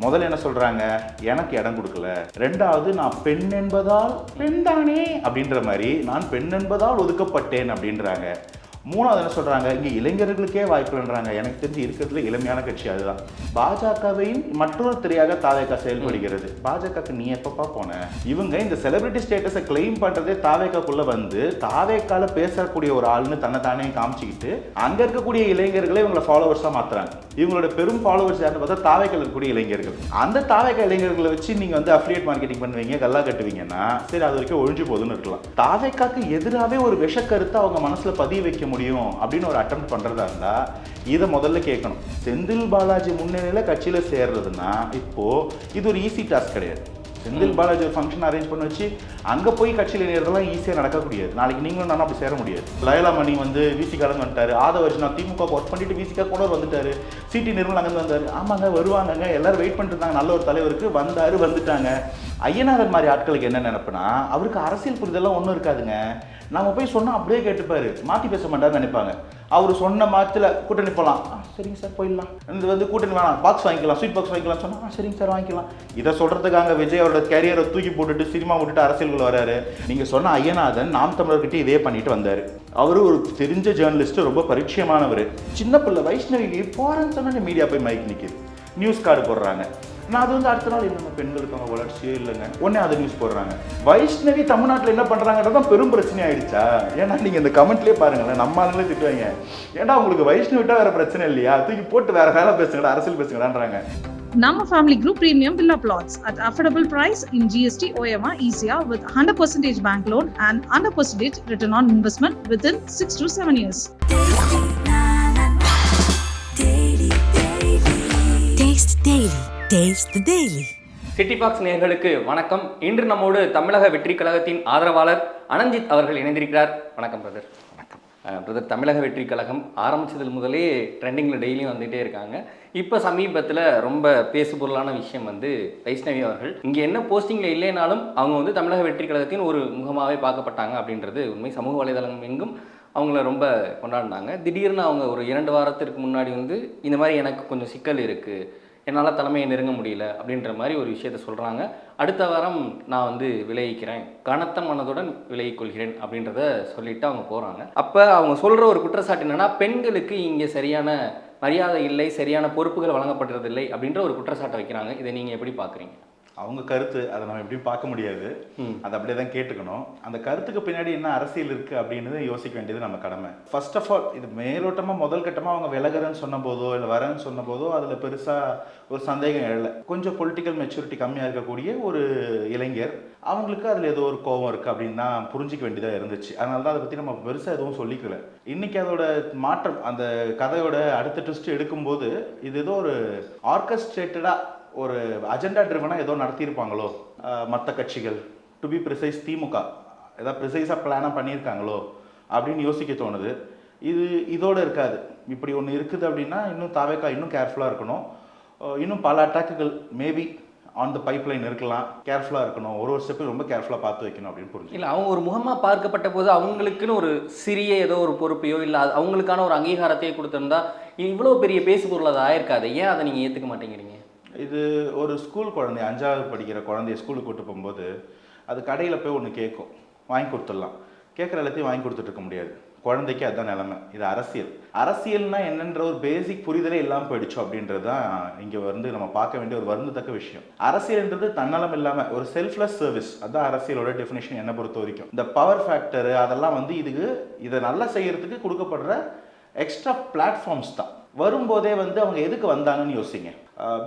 முதல்ல என்ன சொல்றாங்க? எனக்கு இடம் கொடுக்கல. ரெண்டாவது நான் பெண் என்பதால் பெண் தானே அப்படின்ற மாதிரி நான் பெண் என்பதால் ஒதுக்கப்பட்டேன் அப்படின்றாங்க. மூணாவது என்ன சொல்றாங்க? இங்க இளைஞர்களுக்கே வாய்ப்புன்றாங்க எனக்கு தெரிஞ்சு இருக்கிறதுல இளமையான கட்சி அதுதான். பாஜகவையும் மற்றொரு திரையாக தாவேக்கா செயல்படுகிறது. பாஜகக்கு நீ எப்பப்பா போன? இவங்க இந்த செலிபிரிட்டி ஸ்டேட்டஸை கிளைம் பண்றதே தாவேக்காக்குள்ள வந்து தாவேக்கால பேசக்கூடிய ஒரு ஆள்னு தன்னை தானே காமிச்சிக்கிட்டு அங்க இருக்கக்கூடிய இளைஞர்களை இவங்களை ஃபாலோவர்ஸா மாத்துறாங்க. இவங்களோட பெரும் ஃபாலோவர்ஸ் யாருன்னு பார்த்தா தாவேக்கால இருக்கக்கூடிய இளைஞர்கள். அந்த தாவேக்கா இளைஞர்களை வச்சு நீங்க வந்து அஃபிலியேட் மார்க்கெட்டிங் பண்ணுவீங்க கல்லா கட்டுவீங்கன்னா சரி அது வரைக்கும் ஒழிஞ்சு போகுதுன்னு இருக்கலாம். தாவேக்காக்கு எதிராகவே ஒரு விஷக்கருத்தை அவங்க மனசுல பதிய வைக்க முடியும் அப்படின்னு ஒரு அட்டம் பண்றதா இருந்தா இதை முதல்ல கேட்கணும். செந்தில் பாலாஜி முன்னணியில கட்சியில சேர்றதுன்னா இப்போ இது ஒரு ஈஸி டாஸ்க் கிடையாது. செந்தில் பாலாஜி ஒரு ஃபங்க்ஷன் அரேஞ்ச் பண்ணி வச்சு அங்கே போய் கட்சியில் நேரதெல்லாம் ஈஸியாக நடக்கக்கூடியது நாளைக்கு நீங்களும் நானும் அப்படி சேர முடியாது. லயலா மணி வந்து விசிகாலங்க வந்துட்டாரு. ஆதவ நான் திமுக ஒர்க் பண்ணிட்டு விசிகா கூட வந்துட்டாரு. சிடி நிர்மல் அங்கேருந்து வந்தார். ஆமாங்க வருவாங்கங்க. எல்லாரும் வெயிட் பண்ணிருந்தாங்க நல்ல ஒரு தலைவருக்கு வந்தார் வந்துட்டாங்க. ஐயனாதர் மாதிரி ஆட்களுக்கு என்ன நினப்புனா அவருக்கு அரசியல் புரிதெல்லாம் ஒன்றும் இருக்காதுங்க. நம்ம போய் சொன்னால் அப்படியே கேட்டுப்பாரு. மாற்றி பேச மாட்டாருன்னு நினைப்பாங்க. அவர் சொன்ன மாதத்தில் கூட்டணி போகலாம் சரிங்க சார் போயிடலாம். இது வந்து கூட்டணி வேணாம். பாக்ஸ் வாங்கிக்கலாம். ஸ்வீட் பாக்ஸ் வாங்கிக்கலாம் சொன்னால் சரிங்க சார் வாங்கிக்கலாம். இதை சொல்கிறதுக்காக விஜய் அவரோட கேரியரை தூக்கி போட்டுட்டு சினிமா விட்டுட்டு அரசியலுக்குள்ள வராரு. நீங்கள் சொன்ன ஐயநாதன் நாம் தமிழர்கிட்ட இதே பண்ணிட்டு வந்தார். அவர் ஒரு தெரிஞ்ச ஜேர்னலிஸ்ட்டு ரொம்ப பரிச்சயமானவர். சின்ன பிள்ளை வைஷ்ணவி போகிறேன்னு சொன்னா மீடியா போய் மைக் நிற்கிது நியூஸ் கார்டு போடுறாங்க. நான் அது வந்து அடுத்த நாள் இல்லைங்க பெண்களுக்கான வளர்ச்சியே இல்லைங்க. உடனே அதை நியூஸ் போடுறாங்க. வைஷ்ணவி தமிழ்நாட்டில் என்ன பண்ணுறாங்கன்றது தான் பெரும் பிரச்சனை ஆயிடுச்சா? ஏன்னா நீங்கள் இந்த கமெண்ட்லேயே பாருங்களேன் நம்ம ஆளுங்களே திட்டுவாங்க ஏன்டா உங்களுக்கு வைஷ்ணவிட்டா வேறு பிரச்சனை இல்லையா? தூக்கி போட்டு வேறு வேலை பேசுங்கடா அரசியல் பேசுங்கடான்றாங்க. Group Premium Villa Plots at affordable price in GST OMR ECR with 100% bank loan and 100% return on investment within 6 to 7 years. Taste Daily. Taste the Daily. City box நேயர்களுக்கு வணக்கம் இன்று நம்மோடு தமிழக வெற்றி கழகத்தின் ஆதரவாளர் அனஞ்சித் அவர்கள் இணைந்திருக்கிறார் வணக்கம் பிரதர் பிரதர் தமிழக வெற்றி கழகம் ஆரம்பித்ததில் முதலே ட்ரெண்டிங்கில் டெய்லியும் வந்துகிட்டே இருக்காங்க. இப்போ சமீபத்தில் ரொம்ப பேசுபொருளான விஷயம் வந்து வைஷ்ணவி அவர்கள். இங்கே என்ன போஸ்டிங்கில் இல்லைனாலும் அவங்க வந்து தமிழக வெற்றி கழகத்தின் ஒரு முகமாகவே பார்க்கப்பட்டாங்க அப்படின்றது உண்மை. சமூக வலைதளம் எங்கும் அவங்கள ரொம்ப கொண்டாடினாங்க. திடீர்னு அவங்க ஒரு இரண்டு வாரத்திற்கு முன்னாடி வந்து இந்த மாதிரி எனக்கு கொஞ்சம் சிக்கல் இருக்குது என்னால் தலைமையை நெருங்க முடியல அப்படின்ற மாதிரி ஒரு விஷயத்த சொல்கிறாங்க அடுத்த வாரம் நான் வந்து விளைவிக்கிறேன் கனத்த மனதுடன் விலகிக் கொள்கிறேன் அப்படின்றத சொல்லிட்டு அவங்க போகிறாங்க அப்போ அவங்க சொல்கிற ஒரு குற்றச்சாட்டு என்னன்னா பெண்களுக்கு இங்கே சரியான மரியாதை இல்லை சரியான பொறுப்புகள் வழங்கப்படுறதில்லை அப்படின்ற ஒரு குற்றச்சாட்டை வைக்கிறாங்க. இதை நீங்கள் எப்படி பார்க்குறீங்க அவங்க கருத்து அதை நம்ம எப்படி பார்க்க முடியாது. அதை அப்படியே தான் கேட்டுக்கணும். அந்த கருத்துக்கு பின்னாடி என்ன அரசியல் இருக்கு அப்படின்னு யோசிக்க வேண்டியது நம்ம கடமை. ஃபர்ஸ்ட் ஆஃப் ஆல் இது மேலோட்டமா முதல் கட்டமா அவங்க விலகுறேன்னு சொன்ன போதோ இல்லை வரேன்னு சொன்ன போதோ அதுல பெருசா ஒரு சந்தேகம் எழல. கொஞ்சம் பொலிட்டிக்கல் மெச்சூரிட்டி கம்மியா இருக்கக்கூடிய ஒரு இளைஞர் அவங்களுக்கு அதுல ஏதோ ஒரு கோபம் இருக்கு அப்படின்னு தான் புரிஞ்சிக்க வேண்டியதா இருந்துச்சு. அதனால தான் அதை பத்தி நம்ம பெருசா எதுவும் சொல்லிக்கல. இன்னைக்கு அதோட மாற்றம் அந்த கதையோட அடுத்த ட்விஸ்ட் எடுக்கும்போது இது ஏதோ ஒரு ஆர்கஸ்ட்ரேட்டடா ஒரு அஜெண்டா ட்ரிவனாக ஏதோ நடத்தியிருப்பாங்களோ? மற்ற கட்சிகள். To be precise DMK. ஏதாவது ப்ரிசைஸாக பிளானாக பண்ணியிருக்காங்களோ? அப்படின்னு யோசிக்க தோணுது. இது இதோடு இருக்காது. இப்படி ஒன்று இருக்குது அப்படின்னா இன்னும் தாவேக்கா இன்னும் கேர்ஃபுல்லாக இருக்கணும். இன்னும் பல அட்டாக்குகள் மேபி ஆன் த பைப்லைன் இருக்கலாம். கேர்ஃபுல்லாக இருக்கணும். ஒரு ஒரு ஸ்டெப்பு ரொம்ப கேர்ஃபுல்லாக பார்த்து வைக்கணும் அப்படின்னு புரிஞ்சு இல்லை அவங்க ஒரு முகமாக பார்க்கப்பட்ட போது அவங்களுக்குன்னு ஒரு சிறிய ஏதோ ஒரு பொறுப்பையோ இல்லை அது அவங்களுக்கான ஒரு அங்கீகாரத்தையே கொடுத்துருந்தா இவ்வளோ பெரிய பேசு பொருள் அது ஆயிருக்காது. ஏன் அதை நீங்கள் ஏற்றுக்க மாட்டேங்கிறீங்க? இது ஒரு ஸ்கூல் குழந்தை அஞ்சாவது படிக்கிற குழந்தைய ஸ்கூலுக்கு கூட்டு போகும்போது அது கடையில் போய் ஒன்று கேட்கும் வாங்கி கொடுத்துடலாம். கேட்குற எல்லாத்தையும் வாங்கி கொடுத்துட்டு இருக்க முடியாது. குழந்தைக்கு அதுதான் நிலைமை. இது அரசியல். அரசியல்னா என்னன்ற ஒரு பேசிக் புரிதலே இல்லாமல் போயிடுச்சு அப்படின்றது தான் இங்கே வந்து நம்ம பார்க்க வேண்டிய ஒரு வருந்தத்தக்க விஷயம். அரசியல்ன்றது தன்னலம் இல்லாமல் ஒரு செல்ஃப்லெஸ் சர்வீஸ் அதுதான் அரசியலோட டெஃபினேஷன் என்னை பொறுத்த வரைக்கும். இந்த பவர் ஃபேக்டர் அதெல்லாம் வந்து இதுக்கு இதை நல்லா செய்யறதுக்கு கொடுக்கப்படுற எக்ஸ்ட்ரா பிளாட்ஃபார்ம்ஸ் தான். வரும்போதே வந்து அவங்க எதுக்கு வந்தாங்கன்னு யோசிங்க.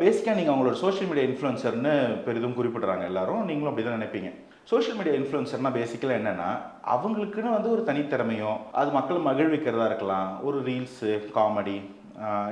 பேசிக்காக நீங்கள் அவங்களோட சோஷியல் மீடியா இன்ஃப்ளூயன்சர்னு பெரிதும் குறிப்பிட்றாங்க எல்லாரும். நீங்களும் அப்படி தான் நினைப்பீங்க. சோஷியல் மீடியா இன்ஃப்ளூயன்சர்னா பேசிக்கலாக என்னென்னா அவங்களுக்குன்னு வந்து ஒரு தனித்திறமையோ அது மக்களை மகிழ்விக்கிறதா இருக்கலாம். ஒரு ரீல்ஸு காமெடி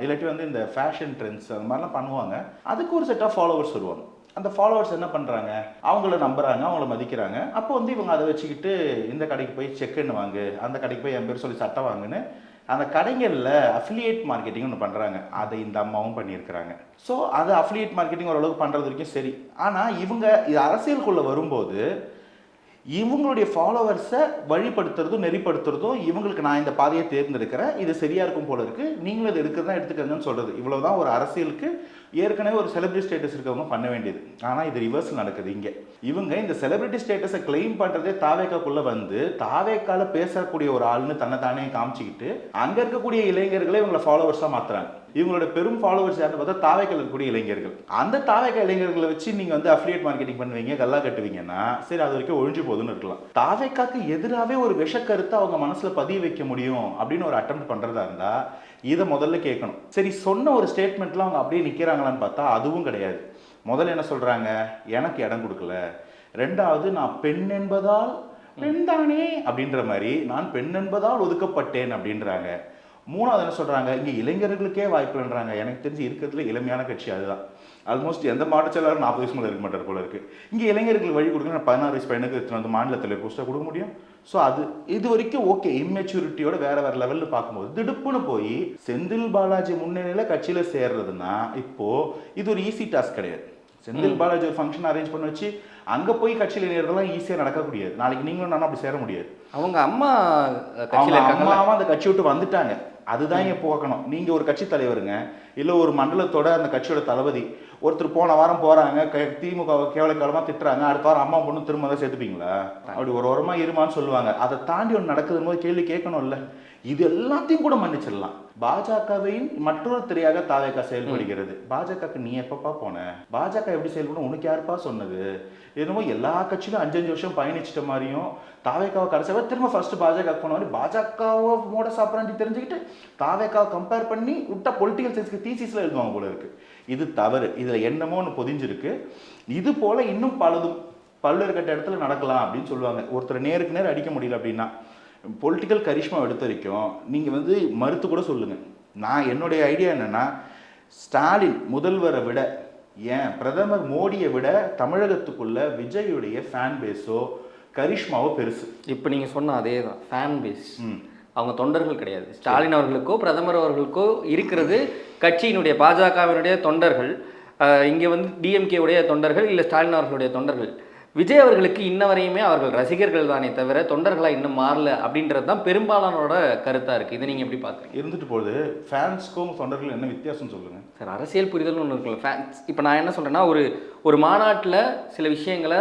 இல்லாட்டி வந்து இந்த ஃபேஷன் ட்ரெண்ட்ஸ் அந்த மாதிரிலாம் பண்ணுவாங்க. அதுக்கு ஒரு செட் ஆஃப் ஃபாலோவர்ஸ் வருவாங்க. அந்த ஃபாலோவர்ஸ் என்ன பண்ணுறாங்க அவங்கள நம்புறாங்க அவங்கள மதிக்கிறாங்க. அப்போ வந்து இவங்க அதை வச்சுக்கிட்டு இந்த கடைக்கு போய் செக்குன்னு வாங்கு அந்த கடைக்கு போய் என் பேர் சொல்லி சட்டை வாங்குன்னு அந்த கடைகளில் அஃபிலியேட் மார்க்கெட்டிங் ஒன்று பண்ணுறாங்க அதை இந்த அம்மாவும் பண்ணியிருக்கிறாங்க. ஸோ அது அஃபிலியேட் மார்க்கெட்டிங் ஓரளவுக்கு பண்ணுறது வரைக்கும் சரி. ஆனால் இவங்க இது அரசியலுக்குள்ளே வரும்போது இவங்களுடைய ஃபாலோவர்ஸை வழிபடுத்துறதும் நெறிப்படுத்துறதும் இவங்களுக்கு நான் இந்த பாதையை தேர்ந்தெடுக்கிறேன் இது சரியாக இருக்கும் போல இருக்குது நீங்களும் இது எடுக்கிறதா எடுத்துக்கங்கன்னு இவ்வளோ தான் ஒரு அரசியலுக்கு ஏற்கனவே ஒரு செலிபிரிட்டி ஸ்டேட்டஸ் இருக்கவங்க பண்ண வேண்டியது. ஆனால் இது ரிவர்ஸ் நடக்குது இங்கே. இவங்க இந்த செலிபிரிட்டி ஸ்டேட்டஸை கிளைம் பண்ணுறதே தாவேக்காக்குள்ளே வந்து தாவேக்கால பேசக்கூடிய ஒரு ஆள்னு தன்னை தானே காமிச்சிக்கிட்டு அங்கே இருக்கக்கூடிய இளைஞர்களே இவங்களை ஃபாலோவர்ஸாக மாற்றுறாங்க இவங்களோட பெரும் ஃபாலோவர்ஸ் யாருன்னு பார்த்தா தாவைக்கல் இருக்கக்கூடிய இளைஞர்கள். அந்த தாவேக்கா இளைஞர்களை வச்சு நீங்கள் வந்து அஃபிலியேட் மார்க்கெட்டிங் பண்ணுவீங்க கல்லா கட்டுவீங்கன்னா சரி அது வரைக்கும் ஒழிஞ்சு போகுதுன்னு இருக்கலாம். தாவேக்காக்கு எதிராகவே ஒரு விஷக்கருத்தை அவங்க மனசில் பதிய வைக்க முடியும் அப்படின்னு ஒரு அட்டம் பண்ணுறதா இருந்தால் இதை முதல்ல கேட்கணும். சரி சொன்ன ஒரு ஸ்டேட்மெண்ட்ல அவங்க அப்படியே நிற்கிறாங்களான்னு பார்த்தா அதுவும் கிடையாது. முதல்ல என்ன சொல்றாங்க? எனக்கு இடம் கொடுக்கல. ரெண்டாவது நான் பெண் என்பதால் பெண் தானே அப்படின்ற மாதிரி நான் பெண் என்பதால் ஒதுக்கப்பட்டேன் அப்படின்றாங்க. மூணாவது என்ன சொல்றாங்க? இங்க இளைஞர்களுக்கே வாய்ப்புன்றாங்க எனக்கு தெரிஞ்சு இருக்கிறதுல இளமையான கட்சி அதுதான். ஆல்மோஸ்ட் எந்த மாவட்ட செயலாளரும் நாற்பது வயசு மேலே இருக்க மாட்டார் போல இருக்கு. இங்க இளைஞர்களுக்கு வழி கொடுக்க நான் பதினாறு வயசு பையனுக்கு வந்து மாநில தலைவர் போஸ்ட்டாக கொடுக்க முடியும். ஸோ அது இது வரைக்கும் ஓகே இம்மெச்சூரிட்டியோட வேற வேற லெவலில் பார்க்கும்போது திடுப்புன்னு போய் செந்தில் பாலாஜி முன்னணியில் கட்சியில் சேர்றதுன்னா இப்போ இது ஒரு ஈஸி டாஸ்க் கிடையாது. செந்தில் பாலாஜி ஒரு ஃபங்க்ஷன் அரேஞ்ச் பண்ண வச்சு அங்கே போய் கட்சியில் நேரதெல்லாம் ஈஸியாக நடக்கக்கூடியது நாளைக்கு நீங்களும் நானும் அப்படி சேர முடியாது. அவங்க அம்மா கட்சியில் அம்மாவும் அந்த கட்சி விட்டு வந்துட்டாங்க. அதுதான் இங்க போகணும். நீங்க ஒரு கட்சி தலைவருங்க இல்ல ஒரு மண்டலத்தோட அந்த கட்சியோட தளபதி ஒருத்தர் போன வாரம் போறாங்க க- திமுக வை கேவலக்காலமா திட்டுறாங்க அடுத்த வாரம் அம்மா பொண்ணு திரும்ப தான் சேர்த்துப்பீங்களா? அப்படி ஒரு ஓரமா இருமான்னு சொல்லுவாங்க. அதை தாண்டி ஒன்று நடக்குதுன்னு போது கேள்வி கேட்கணும்ல. இது எல்லாத்தையும் கூட மன்னிச்சிடலாம். பாஜகவின் மற்றொரு திரையாக தாவேக்கா செயல்படுகிறது. பாஜகக்கு நீ எப்பப்பா போன? பாஜக எப்படி செயல்படும் உனக்கு யாருப்பா சொன்னது? என்னமோ எல்லா கட்சியிலும் அஞ்சு அஞ்சு வருஷம் பயணிச்சிட்ட மாதிரியும் தாவேக்காவை கடைசியாக திரும்ப ஃபர்ஸ்ட் பாஜக போன மாதிரி பாஜகவை மோட சாப்பிட்றாண்டி தெரிஞ்சுக்கிட்டு தாவேக்காவை கம்பேர் பண்ணி விட்டா பொலிட்டிக்கல் சயின்ஸ்க்கு தீசிஸில் எழுதுவாங்க போல இருக்கு. இது தவறு. இதில் என்னமோ ஒன்று பொதிஞ்சிருக்கு. இது போல இன்னும் பலதும் பல்லு கட்ட இடத்துல நடக்கலாம் அப்படின்னு சொல்லுவாங்க. ஒருத்தர் நேருக்கு நேர் அடிக்க முடியல அப்படின்னா. பொலிட்டிக்கல் கரிஷ்மா எடுத்த வரைக்கும் நீங்கள் வந்து மறுத்து கூட சொல்லுங்கள் நான் என்னுடைய ஐடியா என்னன்னா ஸ்டாலின் முதல்வரை விட ஏன் பிரதமர் மோடியை விட தமிழகத்துக்குள்ள விஜயுடைய ஃபேன் பேஸோ கரிஷ்மாவோ பெருசு. இப்போ நீங்க சொன்ன அதே தான் ஃபேன் பேஸ். அவங்க தொண்டர்கள் கிடையாது. ஸ்டாலின் அவர்களுக்கோ பிரதமர் அவர்களுக்கோ இருக்கிறது கட்சியினுடைய பாஜகவினுடைய தொண்டர்கள். இங்க வந்து டிஎம்கே உடைய தொண்டர்கள் இல்லை ஸ்டாலின் அவர்களுடைய தொண்டர்கள். விஜய் அவர்களுக்கு இன்ன வரையுமே அவர்கள் ரசிகர்கள் தானே தவிர தொண்டர்களா இன்னும் மாறல அப்படின்றது தான் பெரும்பாலானோட கருத்தா இருக்கு. இதை நீங்க எப்படி பாக்குறீங்க? இருந்துட்டு போகுது. ஃபேன்ஸ்க்கும் தொண்டர்கள் என்ன வித்தியாசம் சொல்லுங்க. சார் அரசியல் புரிதல்னு ஒன்று இருக்குல்ல. ஃபேன்ஸ் இப்போ நான் என்ன சொல்கிறேன்னா ஒரு ஒரு மாநாட்டில் சில விஷயங்களை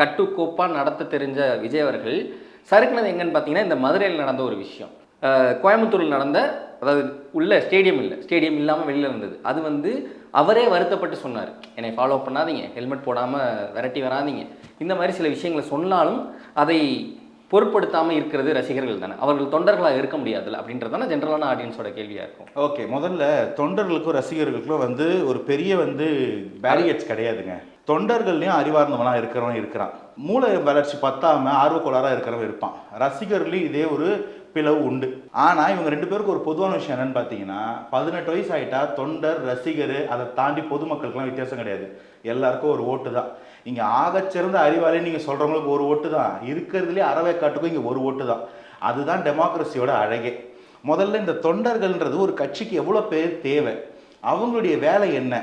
கட்டுக்கோப்பாக நடத்த தெரிஞ்ச விஜய் அவர்கள் சறுக்குனது எங்கன்னு பார்த்தீங்கன்னா இந்த மதுரையில் நடந்த ஒரு விஷயம். கோயம்புத்தூரில் நடந்த அதாவது உள்ள ஸ்டேடியம் இல்லை. ஸ்டேடியம் இல்லாமல் வெளியில் இருந்தது. அது வந்து அவரே வருத்தப்பட்டு சொன்னார். என்னை ஃபாலோ பண்ணாதீங்க. ஹெல்மெட் போடாமல் விரட்டி வராதீங்க. இந்த மாதிரி சில விஷயங்களை சொன்னாலும் அதை பொருட்படுத்தாமல் இருக்கிறது ரசிகர்கள் தானே. அவர்கள் தொண்டர்களாக இருக்க முடியாதுல்ல. அப்படின்றது தானே ஜென்ரலான ஆடியன்ஸோட கேள்வியாக இருக்கும். ஓகே முதல்ல தொண்டர்களுக்கும் ரசிகர்களுக்கும் வந்து ஒரு பெரிய வந்து பேரியட்ஸ் கிடையாதுங்க. தொண்டர்கள்லையும் அறிவார்ந்தவனா இருக்கிறவன் இருக்கிறான். மூளை வளர்ச்சி பத்தாம ஆர்வக்கோளாறாக இருக்கிறவன் இருப்பான். ரசிகர்களையும் இதே ஒரு பிளவு உண்டு. ஆனா இவங்க ரெண்டு பேருக்கு ஒரு பொதுவான விஷயம் என்னன்னு பார்த்தீங்கன்னா பதினெட்டு வயசு ஆயிட்டா தொண்டர் ரசிகர் அதை தாண்டி பொதுமக்களுக்கெல்லாம் வித்தியாசம் கிடையாது. எல்லாருக்கும் ஒரு ஓட்டு தான். இங்க ஆகச்சிறந்த அறிவாளி நீங்க சொல்றவங்களுக்கு ஒரு ஓட்டு தான். இருக்கிறதுலே அறவை காட்டுக்கும் இங்க ஒரு ஓட்டு தான். அதுதான் டெமோக்ரஸியோட அழகே. முதல்ல இந்த தொண்டர்கள்ன்றது ஒரு கட்சிக்கு எவ்வளோ பேர் தேவை? அவங்களுடைய வேலை என்ன?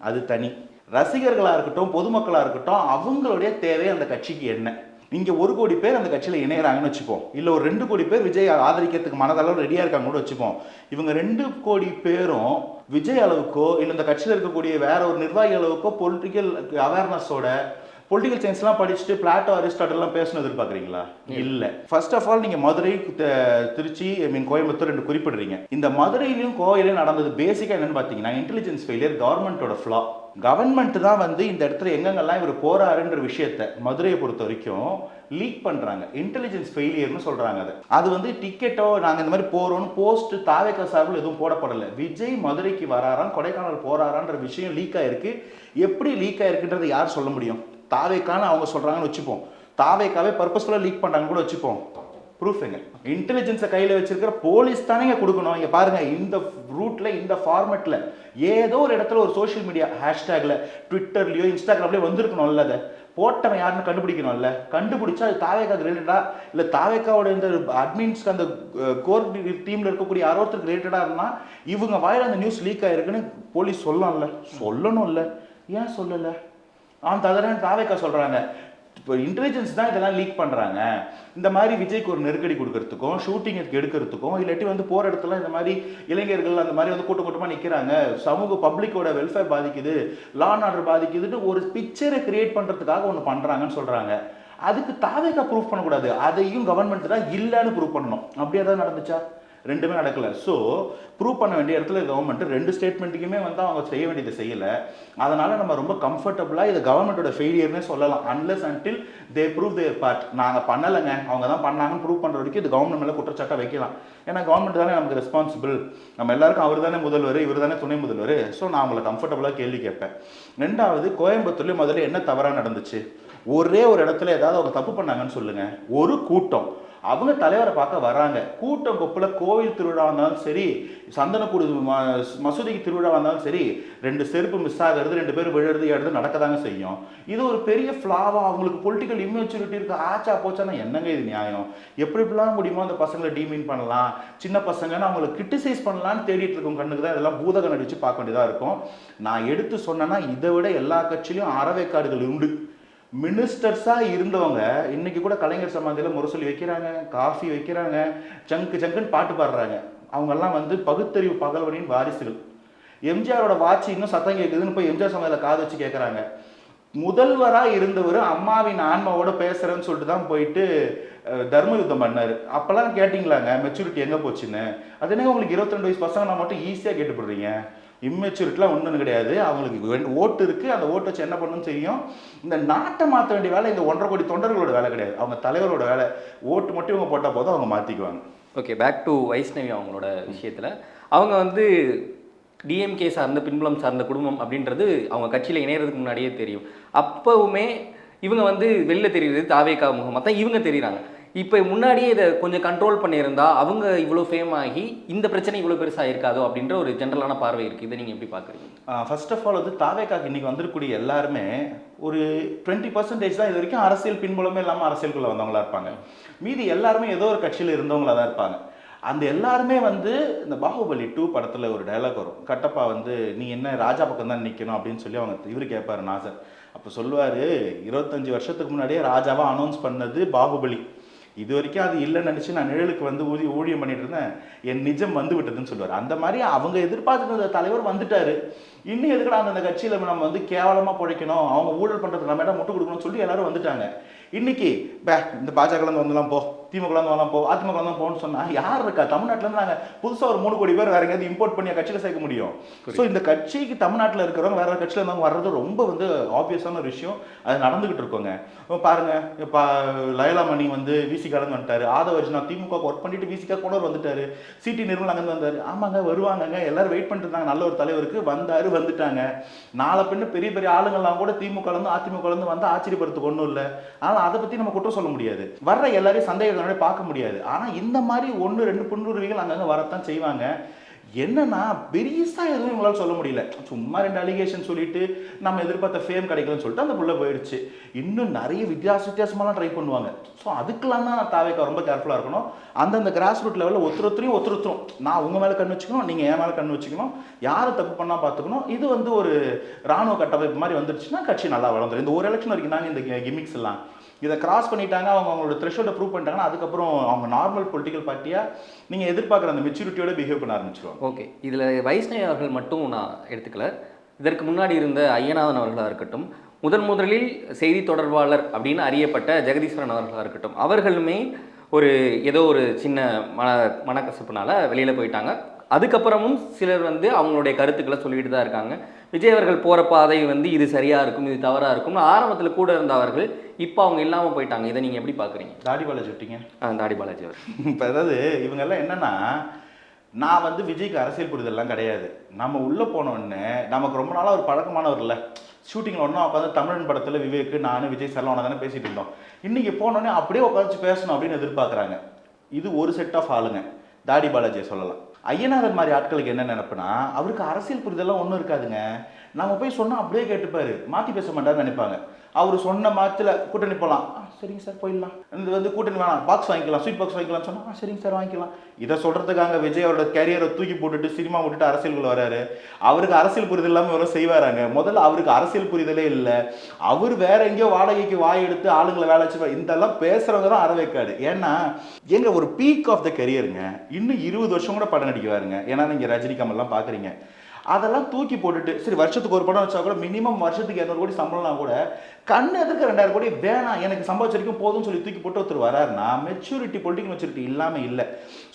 அது தனி. ரசிகர்களாக இருக்கட்டும் பொதுமக்களாக இருக்கட்டும் அவங்களுடைய தேவை அந்த கட்சிக்கு என்ன? இங்கே ஒரு கோடி பேர் அந்த கட்சியில் இணையறாங்கன்னு வச்சுப்போம். இல்லை ஒரு ரெண்டு கோடி பேர் விஜய் ஆதரிக்கிறதுக்கு மனதளவு ரெடியாக இருக்காங்க கூட வச்சுப்போம். இவங்க ரெண்டு கோடி பேரும் விஜய் அளவுக்கோ இல்லை இந்த கட்சியில் இருக்கக்கூடிய வேற ஒரு நிர்வாகி அளவுக்கோ பொலிட்டிக்கல் அவேர்னஸோட பொலிட்டிக்கல் சயின்ஸ்லாம் படிச்சுட்டு பிளாட்டோ அரிஸ்டாட்டல்லாம் பேசணும் எதிர்பார்க்குறீங்களா? இல்லை. ஃபர்ஸ்ட் ஆஃப் ஆல் நீங்கள் மதுரை திருச்சி ஐ மீன் கோயம்புத்தூர் ரெண்டு குறிப்பிடுறீங்க. இந்த மதுரையிலையும் கோயிலையும் நடந்தது? பேசிக்காக என்னன்னு பார்த்தீங்கன்னா இன்டெலிஜென்ஸ் ஃபெயிலியர் கவர்மெண்ட்டோட ஃப்ளா கவர்மெண்ட் தான் வந்து இந்த இடத்துல எங்கெங்கெல்லாம் இவர் போறாருன்ற விஷயத்த மதுரையை பொறுத்த வரைக்கும் லீக் பண்றாங்க. இன்டெலிஜென்ஸ் ஃபெயிலியர்னு சொல்றாங்க அதை. அது வந்து டிக்கெட்டோ நாங்க இந்த மாதிரி போறோம்னு போஸ்ட் தாவேக்க சார்பில் எதுவும் போடப்படல. விஜய் மதுரைக்கு வராராம் கொடைக்கானல் போறாரான்ற விஷயம் லீக் ஆயிருக்கு. எப்படி லீக் ஆயிருக்குன்றதை யார் சொல்ல முடியும்? தாவேக்கான்னு அவங்க சொல்கிறாங்கன்னு வச்சுப்போம். தாவேக்காவே பர்பஸ்ஃபுல்லாக லீக் பண்ணுறாங்கன்னு கூட வச்சுப்போம். ப்ரூஃப் எங்க? இன்டெலிஜென்ஸை கையில் வச்சிருக்கிற போலீஸ் தானேங்க கொடுக்கணும். இங்கே பாருங்க இந்த ரூட்ல இந்த ஃபார்மெட்டில் ஏதோ ஒரு இடத்துல ஒரு சோஷியல் மீடியா ஹேஷ்டேக்ல ட்விட்டர்லயோ இன்ஸ்டாகிராம்லயோ வந்திருக்கணும்ல அதை. போட்டவன் யாருன்னு கண்டுபிடிக்கணும்ல? கண்டுபிடிச்சா அது தாவேக்கா ரிலேட்டடா இல்லை தாவேக்காவோட இந்த அட்மின்ஸ்க்கு அந்த கோர் டீமில் இருக்கக்கூடிய யாரோ ஒருத்தருக்கு ரிலேட்டடாக இருந்தால் இவங்க வாயில் அந்த நியூஸ் லீக் ஆகிருக்குன்னு போலீஸ் சொல்லணும்ல? சொல்லணும்ல. ஏன் சொல்லலை? அந்த தகரன் தாவேக்கா சொல்கிறாங்க இப்போ இன்டெலிஜென்ஸ் தான் இதெல்லாம் லீக் பண்ணுறாங்க இந்த மாதிரி விஜய்க்கு ஒரு நெருக்கடி கொடுக்கறதுக்கும் ஷூட்டிங் எடுக்கிறதுக்கும் இல்லாட்டி வந்து போகிற இடத்துல இந்த மாதிரி இளைஞர்கள் அந்த மாதிரி வந்து கூட்டம் கூட்டமாக நிற்கிறாங்க சமூக பப்ளிக்கோட வெல்ஃபேர் பாதிக்குது லா அண்ட் ஆர்டர் பாதிக்குதுன்னு ஒரு பிக்சரை கிரியேட் பண்ணுறதுக்காக ஒன்று பண்ணுறாங்கன்னு சொல்கிறாங்க அதுக்கு தாவேக்கா ப்ரூவ் பண்ணக்கூடாது. அதையும் கவர்மெண்ட் தான் இல்லைன்னு ப்ரூவ் பண்ணணும். அப்படியே தான் நடந்துச்சா? ரெண்டுமே நடக்கலை. ஸோ ப்ரூவ் பண்ண வேண்டிய இடத்துல கவர்மெண்ட் ரெண்டு ஸ்டேட்மெண்ட்டுக்குமே வந்து அவங்க செய்ய வேண்டியதை செய்யலை. அதனால் நம்ம ரொம்ப கம்ஃபர்டபுளாக இது கவர்மெண்ட்டோட ஃபெயிலியர்னே சொல்லலாம். Unless until they prove their part நாங்கள் பண்ணலைங்க. அவங்க தான் பண்ணாங்கன்னு ப்ரூவ் பண்ணுற வரைக்கும் இது கவர்மெண்ட் மேலே குற்றச்சாட்டை வைக்கலாம். ஏன்னா கவர்மெண்ட் தானே நமக்கு ரெஸ்பான்சிபிள் நம்ம எல்லாருக்கும் அவர் தானே முதல்வர் இவர் தானே துணை முதல்வர். ஸோ நான் அவங்கள கம்ஃபர்டபுளாக கேள்வி கேட்பேன். ரெண்டாவது கோயம்புத்தூர்லேயும் முதல்ல என்ன தவறாக நடந்துச்சு? ஒரே ஒரு இடத்துல ஏதாவது அவங்க தப்பு பண்ணாங்கன்னு சொல்லுங்கள் ஒரு கூட்டம். அவங்க தலைவரை பார்க்க வராங்க. கூட்டம் கொப்பில் கோவில் திருவிழா இருந்தாலும் சரி சந்தனக்கூடு மசூதிக்கு திருவிழா இருந்தாலும் சரி ரெண்டு செருப்பு மிஸ் ஆகிறது ரெண்டு பேரும் விழுறது எடுத்து நடக்கதாங்க செய்யும். இது ஒரு பெரிய ஃப்ளாவாக அவங்களுக்கு பொலிட்டிக்கல் இம்மெச்சூரிட்டி இருக்குது ஆச்சா போச்சானா என்னங்க இது நியாயம்? எப்படி எப்படிலாம் முடியுமோ அந்த பசங்களை டீமீன் பண்ணலாம். சின்ன பசங்கன்னு அவங்களை கிரிட்டிசைஸ் பண்ணலாம்னு தேடிட்டு இருக்கும் கண்ணுக்கு தான் இதெல்லாம் பூதகம் நடிச்சு பார்க்க வேண்டியதாக இருக்கும். நான் எடுத்து சொன்னேன்னா இதை விட எல்லா கட்சியிலும் அறவைக்காடுகள் உண்டு. மினிஸ்டர்ஸாக இருந்தவங்க இன்னைக்கு கூட கலைஞர் சமாதியில் முரசொலி வைக்கிறாங்க காஃபி வைக்கிறாங்க சங்கு சங்குன்னு பாட்டு பாடுறாங்க. அவங்கெல்லாம் வந்து பகுத்தறிவு பகல்வனின் வாரிசுகள். எம்ஜிஆரோட வாட்சி இன்னும் சத்தம் கேட்குதுன்னு போய் எம்ஜிஆர் சமாதியில் காது வச்சு கேட்குறாங்க முதல்வராக இருந்தவர் அம்மாவின் ஆன்மாவோட பேசுகிறேன்னு சொல்லிட்டு தான் போயிட்டு தர்ம யுத்தம் பண்ணார். அப்போல்லாம் கேட்டிங்களாங்க? மெச்சூரிட்டி எங்கே போச்சுன்னு? அதுனே உங்களுக்கு 22 வயசு பசங்க நான் மட்டும் ஈஸியாக கேட்டுப்படுறீங்க? இம்மெச்சூரிட்டிலாம் ஒன்றும் கிடையாது. அவங்களுக்கு ஓட்டு இருக்குது அந்த ஓட்டு வச்சு என்ன பண்ணணும்னு தெரியும்? இந்த நாட்டை மாற்ற வேண்டிய வேலை இந்த ஒன்றரை கோடி தொண்டர்களோட வேலை கிடையாது. அவங்க தலைவரோட வேலை ஓட்டு மட்டும் இவங்க போட்டால் போதும் அவங்க மாற்றிக்குவாங்க ஓகே பேக் டு வைஷ்ணவி அவங்களோட விஷயத்தில். அவங்க வந்து டிஎம்கே சார்ந்த பின்புலம் சார்ந்த குடும்பம் அப்படின்றது அவங்க கட்சியில் இணையறதுக்கு முன்னாடியே தெரியும். அப்போவுமே இவங்க வந்து வெளில தெரியுது தாவேக்கா முகமாக தான் இவங்க தெரியுறாங்க. இப்போ முன்னாடியே இதை கொஞ்சம் கண்ட்ரோல் பண்ணியிருந்தா அவங்க இவ்வளோ ஃபேம் ஆகி இந்த பிரச்சனை இவ்வளோ பெருசாக இருக்காதோ அப்படின்ற ஒரு ஜென்ரலான பார்வை இருக்குது இதை நீங்கள் எப்படி பார்க்குறீங்க? ஃபர்ஸ்ட் ஆஃப் ஆல் வந்து தாவேக்காக்கு இன்றைக்கி வந்திருக்கக்கூடிய எல்லாருமே ஒரு டுவெண்ட்டி பர்சன்டேஜ் தான் இது வரைக்கும் அரசியல் பின்புலமே இல்லாமல் அரசியலுக்குள்ள வந்தவங்களா இருப்பாங்க. மீதி எல்லாருமே ஏதோ ஒரு கட்சியில் இருந்தவங்களா தான் இருப்பாங்க. அந்த எல்லாருமே வந்து இந்த பாகுபலி டூ படத்தில் ஒரு டைலாக் வரும். கட்டப்பா வந்து நீ என்ன ராஜா பக்கம் தான் நிற்கணும் அப்படின்னு சொல்லி அவங்க இவர் கேட்பார் நாசர். அப்போ சொல்லுவார் இருபத்தஞ்சு வருஷத்துக்கு முன்னாடியே ராஜாவாக அனௌன்ஸ் பண்ணது பாகுபலி. இது வரைக்கும் அது இல்லைன்னு நினச்சி நான் நிழலுக்கு வந்து ஊதி ஊழியம் பண்ணிட்டு இருந்தேன். என் நிஜம் வந்து விட்டதுன்னு சொல்லுவார். அந்த மாதிரி அவங்க எதிர்பார்த்துருந்த தலைவர் வந்துட்டாரு. இன்னும் எதுக்கடா அந்த கட்சியில் நம்ம வந்து கேவலமாக பிழைக்கணும்? அவங்க ஊழல் பண்ணுறதுக்கு நம்ம இடம் முட்டு கொடுக்கணும்னு சொல்லி எல்லாரும் வந்துட்டாங்க. இன்னைக்கு பே இந்த பாஜகலேருந்து வந்துலாம் போ. திமுகலேருந்து வரலாம் போ அதிமுகலேருந்து போன்னு சொன்னா யார் இருக்கா? தமிழ்நாட்டிலேருந்து நாங்கள் புதுசாக ஒரு மூணு கோடி பேர் வேற எங்கேயாவது இம்போர்ட் பண்ணி கட்சியில் சேர்க்க முடியும். ஸோ இந்த கட்சிக்கு தமிழ்நாட்டில் இருக்கிறவங்க வேற கட்சியில் இருந்தவங்க வர்றது ரொம்ப வந்து ஆப்வியஸான ஒரு விஷயம். அது நடந்துகிட்டு இருக்கோங்க. பாருங்க இப்போ லயலாமணி வந்து விசிகாலேருந்து வந்துட்டாரு. ஆதவர்ஜனா திமுக ஒர்க் பண்ணிட்டு விசிகா கொண்டு வந்துட்டாரு. சிடி நிர்மல் அங்கேருந்து வந்தாரு. ஆமாங்க வருவாங்கங்க. எல்லாரும் வெயிட் பண்ணிட்டு இருந்தாங்க. நல்ல ஒரு தலைவருக்கு வந்தாரு வந்துட்டாங்க. நாளை பின்ன பெரிய பெரிய ஆளுங்கள்லாம் கூட திமுக அதிமுக இருந்து வந்து ஆச்சரியப்படுறதுக்கு ஒன்றும் இல்லை. ஆனால் அதை பற்றி நம்ம குற்றம் சொல்ல முடியாது. வர்ற எல்லாரையும் சந்தேகங்களோட பார்க்க முடியாது. ஆனால் இந்த மாதிரி ஒன்று ரெண்டு புன்னுருவிகள் அங்கங்கே வரத்தான் செய்வாங்க. என்னன்னா பெருசா எதுவும் இவங்களால சொல்ல முடியல. சும்மா ரெண்டு அலிகேஷன் சொல்லிட்டு நம்ம எதிர்பார்த்த ஃபேம் கிடைக்கலன்னு சொல்லிட்டு அந்த புள்ள போயிடுச்சு. இன்னும் நிறைய வித்தியாச வித்தியாசமாலாம் ட்ரை பண்ணுவாங்க. ஸோ அதுக்கெல்லாம் தான் தாவேக்கா ரொம்ப கேர்ஃபுல்லாக இருக்கணும். அந்தந்த கிராஸ் ரூட் லெவலில் ஒருத்தர் ஒருத்தரையும் ஒருத்தரும் நான் உங்கள் மேலே கண் வச்சுக்கணும் நீங்கள் என் மேலே கண் வச்சுக்கணும் யார் தப்பு பண்ணால் பார்த்துக்கணும் இது வந்து ஒரு ராணுவ கட்டமைப்பு மாதிரி வந்துருச்சுன்னா கட்சி நல்லா வளர்ந்துரும். இந்த ஒரு எலெக்ஷன் வரைக்கும் தாங்க இந்த கிமிக்ஸ் எல்லாம். இதை கிராஸ் பண்ணிட்டாங்க அவங்க அவங்களோட த்ரெஷோல்டை ப்ரூவ் பண்ணிட்டாங்கன்னா அதுக்கப்புறம் அவங்க நார்மல் பொலிட்டிக்கல் பார்ட்டியாக நீங்கள் எதிர்பார்க்குற அந்த மெச்சூரிட்டியோட பிஹேவ் பண்ண ஆரம்பிச்சிருவாங்க. ஓகே இதில் வைஷ்ணவி அவர்கள் மட்டும் நான் எடுத்துக்கல. இதற்கு முன்னாடி இருந்த ஐயநாதன் அவர்களாக இருக்கட்டும் முதன் முதலில் செய்தி தொடர்பாளர் அப்படின்னு அறியப்பட்ட ஜெகதீஸ்வரன் அவர்களாக இருக்கட்டும் அவர்களுமே ஒரு ஏதோ ஒரு சின்ன மன மனக்கசப்புனால வெளியில் போயிட்டாங்க. அதுக்கப்புறமும் சிலர் வந்து அவங்களுடைய கருத்துக்களை சொல்லிட்டு தான் இருக்காங்க. விஜய் அவர்கள் போகிற பாதை வந்து இது சரியாக இருக்கும் இது தவறாக இருக்கும்னு ஆரம்பத்தில் கூட இருந்தவர்கள் இப்போ அவங்க இல்லாமல் போயிட்டாங்க. இதை நீங்கள் எப்படி பார்க்குறீங்க? தாடி பாலாஜி விட்டீங்க தாடி பாலாஜி அவர். இப்போ அதாவது இவங்கெல்லாம் என்னன்னா நான் வந்து விஜய்க்கு அரசியல் புரிதல்லாம் கிடையாது. நம்ம உள்ளே போனோடனே நமக்கு ரொம்ப நாளாக ஒரு பழக்கமானவர் இல்லை ஷூட்டிங்கில் ஒன்றா உட்காந்து தமிழன் படத்தில் விவேக் நான் விஜய் சரவணா தானே பேசிட்டு இருந்தோம். இன்னைக்கு போனோடனே அப்படியே உட்காந்து பேசணும் அப்படின்னு எதிர்பார்க்குறாங்க. இது ஒரு செட் ஆஃப் ஆளுங்க. தாடி பாலாஜியை சொல்லலாம். ஐயனாதர் மாதிரி ஆட்களுக்கு என்ன நினைப்புனா அவருக்கு அரசியல் புரிதெல்லாம் ஒன்றும் இருக்காதுங்க. நம்ம போய் சொன்னால் அப்படியே கேட்டுப்பாரு. மாற்றி பேச மாட்டாருன்னு நினைப்பாங்க. அவர் சொன்ன மாற்றில் கூட்டணி போகலாம் சரிங்க சார் போயிடலாம். இது வந்து கூட்டணி வேணாம். பாக்ஸ் வாங்கிக்கலாம். ஸ்வீட் பாக்ஸ் வாங்கிக்கலாம். சொன்னா சரிங்க சார் வாங்கிக்கலாம். இதை சொல்றதுக்காக விஜய் அவரோட கேரியரை தூக்கி போட்டுட்டு சினிமா விட்டுட்டு அரசியலுக்குள்ள வராரு. அவருக்கு அரசியல் புரிதல் இல்லாமல் இவரும் செய்வாராங்க. முதல்ல அவருக்கு அரசியல் புரிதலே இல்லை. அவர் வேற எங்கேயோ வாடகைக்கு வாய் எடுத்து ஆளுங்களை வேலை வச்சு இதெல்லாம் பேசுறவங்க தான் அறவைக்காடு. ஏன்னா எங்க ஒரு பீக் ஆஃப் த கரியருங்க இன்னும் இருபது வருஷம் கூட படம் நடிக்குவாருங்க. ஏன்னா நீங்க ரஜினி கமல்லாம் பாக்குறீங்க. அதெல்லாம் தூக்கி போட்டுட்டு சரி வருஷத்துக்கு ஒரு படம் வச்சா கூட மினிமம் வருஷத்துக்கு இரநூறு கோடி சம்பளம்னா கூட கண்ணு எதுக்கு ரெண்டாயிரம் கோடி வேணாம் எனக்கு சம்பாதிச்ச வரைக்கும் போதும்னு சொல்லி தூக்கி போட்டு ஒருத்தர் வராருன்னா மெச்சூரிட்டி பொலிட்டிக்கல் மெச்சூரிட்டி இல்லாமல் இல்லை.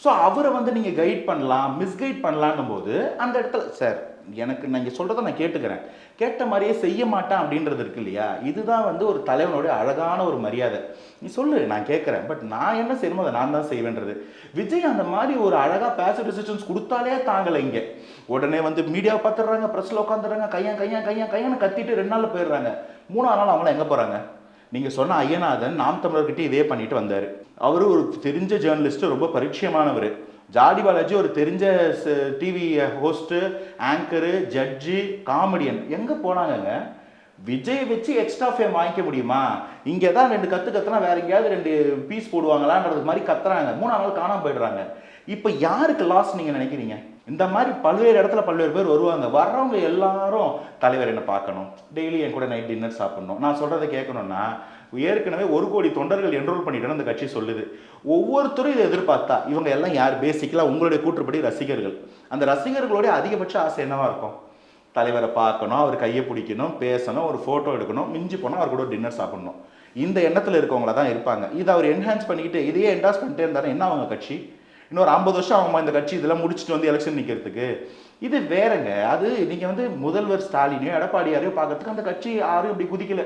ஸோ அவரை வந்து நீங்கள் கைட் பண்ணலாம் மிஸ்கைட் பண்ணலான்னும் போது அந்த இடத்துல சார் எனக்கு நீங்கள் சொல்கிறத நான் கேட்டுக்கிறேன். கேட்ட மாதிரியே செய்ய மாட்டேன் அப்படின்றது இருக்கு இல்லையா? இதுதான் வந்து ஒரு தலைவனுடைய அழகான ஒரு மரியாதை. நீ சொல்லு நான் கேட்குறேன். பட் நான் என்ன செய்யணுமோ அதை நான் தான் செய்வேன்றது. விஜய் அந்த மாதிரி ஒரு அழகாக பேசிவ் டிசிஷன்ஸ் கொடுத்தாலே தாங்கலை இங்கே. உடனே வந்து மீடியா பார்த்துடுறாங்க ப்ரெஸ்ஸில் உட்காந்துடுறாங்க கையன் கையன் கையன் கையன்னு கத்திட்டு ரெண்டு நாளில் போயிடுறாங்க. மூணாவது நாள் அவங்களாம் எங்கே போகிறாங்க நீங்கள் சொன்ன ஐயநாதன் நாம் தமிழர்கிட்ட இதே பண்ணிட்டு வந்தார். அவர் ஒரு தெரிஞ்ச ஜேர்னலிஸ்ட்டு ரொம்ப பரிச்சயமானவர். ஜாடி பாலாஜி ஒரு தெரிஞ்ச TV host anchor judge comedian எங்கே போனாங்கங்க? விஜய் வச்சு எக்ஸ்ட்ரா ஃபேம் வாங்கிக்க முடியுமா? இங்கே தான் ரெண்டு கற்று கத்துனா வேற எங்கேயாவது ரெண்டு பீஸ் போடுவாங்களான்றது மாதிரி கத்துறாங்க. மூணாவது நாள் காணாம போயிடுறாங்க. இப்போ யாருக்கு லாஸ் நீங்கள் நினைக்கிறீங்க? இந்த மாதிரி பல்வேறு இடத்துல பல்வேறு பேர் வருவாங்க. வர்றவங்க எல்லாரும் தலைவர் என்ன பார்க்கணும். டெய்லி என் கூட நைட் டின்னர் சாப்பிடணும். நான் சொல்கிறத கேட்கணும்னா ஏற்கனவே ஒரு கோடி தொண்டர்கள் என்ரோல் பண்ணிட்டேன்னு அந்த கட்சி சொல்லுது. ஒவ்வொருத்தரும் இதை எதிர்பார்த்தா இவங்க எல்லாம் யார்? பேசிக்கலாக உங்களுடைய கூற்றுப்படி ரசிகர்கள். அந்த ரசிகர்களுடைய அதிகபட்ச ஆசை என்னவா இருக்கும்? தலைவரை பார்க்கணும் அவர் கையை பிடிக்கணும் பேசணும் ஒரு ஃபோட்டோ எடுக்கணும் மிஞ்சி போனால் அவர் கூட டின்னர் சாப்பிடணும். இந்த எண்ணத்தில் இருக்கவங்கள தான் இருப்பாங்க. இதை அவர் என்ஹான்ஸ் பண்ணிக்கிட்டு இதையே என்டாஸ் பண்ணிட்டே இருந்தாலும் என்ன அவங்க கட்சி? இன்னொரு ஐம்பது வருஷம் அவங்க இந்த கட்சி இதெல்லாம் முடிச்சுட்டு வந்து எலெக்ஷன் நிற்கிறதுக்கு இது வேறங்க. அது நீங்கள் வந்து முதல்வர் ஸ்டாலினையோ எடப்பாடியாரையோ பார்க்கறதுக்கு அந்த கட்சி யாரும் இப்படி குதிக்கல.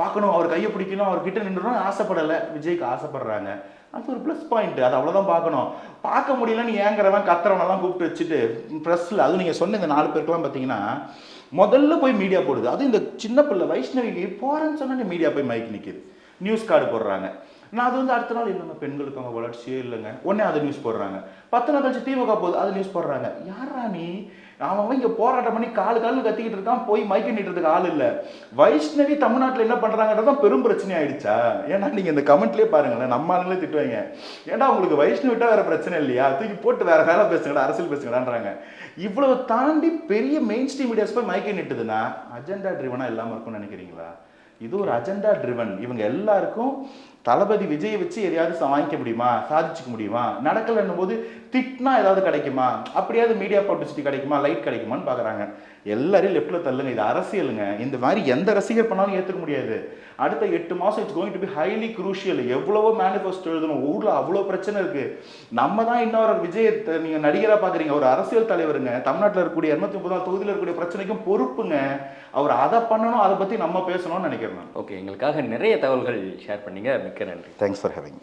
பார்க்கணும் அவர் கையை பிடிக்கணும் அவர் கிட்ட நின்றுணும் ஆசைப்படலை. விஜய்க்கு ஆசைப்படுறாங்க. அது ஒரு ப்ளஸ் பாயிண்ட் அது அவ்வளோதான் பார்க்கணும். பார்க்க முடியலன்னு ஏங்குறவன் கத்துறவனெல்லாம் கூப்பிட்டு வச்சுட்டு ப்ரெஸ்ஸில் அதுவும் நீங்கள் சொன்ன இந்த நாலு பேருக்குலாம் பார்த்தீங்கன்னா முதல்ல போய் மீடியா போடுது. அதுவும் இந்த சின்ன பிள்ளை வைஷ்ணவி போகிறேன்னு சொன்னா மீடியா போய் மைக் நிற்கிது நியூஸ் கார்டு போடுறாங்க. நான் அது வந்து அடுத்த நாள் இல்லைங்க பெண்களுக்கு அவங்க வளர்ச்சியே இல்லைங்க. உடனே அதை நியூஸ் போடுறாங்க. பத்து நாள் கழிச்சு திமுக போகுது அது நியூஸ் போடுறாங்க. யாரா நீ? அவன் இங்கே போராட்டம் பண்ணி காலு காலு கத்திக்கிட்டு இருக்கான் போய் மைக்க நீட்டுறதுக்கு ஆள் இல்லை. வைஷ்ணவி தமிழ்நாட்டில் என்ன பண்ணுறாங்கன்றது தான் பெரும் பிரச்சனை ஆயிடுச்சா? ஏன்னா நீங்கள் இந்த கமெண்ட்லேயே பாருங்களேன் நம்ம ஆளுங்களே திட்டுவாங்க. ஏன்டா உங்களுக்கு வைஷ்ணவிட்டா வேற பிரச்சனை இல்லையா? தூக்கி போட்டு வேற வேலை பேசுங்கடா அரசியல் பேசுங்கடான்றாங்க. இவ்வளவு தாண்டி பெரிய மெயின் ஸ்ட்ரீம் மீடியாஸ் போய் மைக்க நீட்டுதுன்னா அஜெண்டா ட்ரிவனாக இல்லாமல் இருக்கும்னு நினைக்கிறீங்களா? இது ஒரு அஜெண்டா ட்ரிவன் இவங்க எல்லாருக்கும் தளபதி விஜயை வச்சு எதையாவது சா- வாங்கிக்க முடியுமா? சாதிச்சுக்க முடியுமா? நடக்கலைன்னும் போது திட்னா ஏதாவது கிடைக்குமா? அப்படியாவது மீடியா பப்ளிசிட்டி கிடைக்குமா? லைட் கிடைக்குமான்னு பார்க்குறாங்க எல்லாரையும் லெஃப்ட்டில் தள்ளுங்க. இது அரசியலுங்க. இந்த மாதிரி எந்த ரசிகர் பண்ணாலும் ஏற்றுக்க முடியாது. அடுத்த எட்டு மாதம் it's going to be highly crucial எவ்வளவோ மேனிஃபெஸ்டோ எழுதணும். ஊரில் அவ்வளோ பிரச்சனை இருக்கு. நம்ம தான் இன்னொரு விஜய் நீங்கள் நடிகராக பார்க்குறீங்க. ஒரு அரசியல் தலைவருங்க. தமிழ்நாட்டில் இருக்கக்கூடிய இரநூத்தி முப்பதாம் தொகுதியில் இருக்கக்கூடிய பிரச்சனைக்கும் பொறுப்புங்க. அவர் அதை பண்ணணும் அதை பற்றி நம்ம பேசணும்னு நினைக்கிறேன் ஓகே எங்களுக்காக நிறைய தகவல்கள் ஷேர் பண்ணீங்க. மிக்க நன்றி. Thanks for having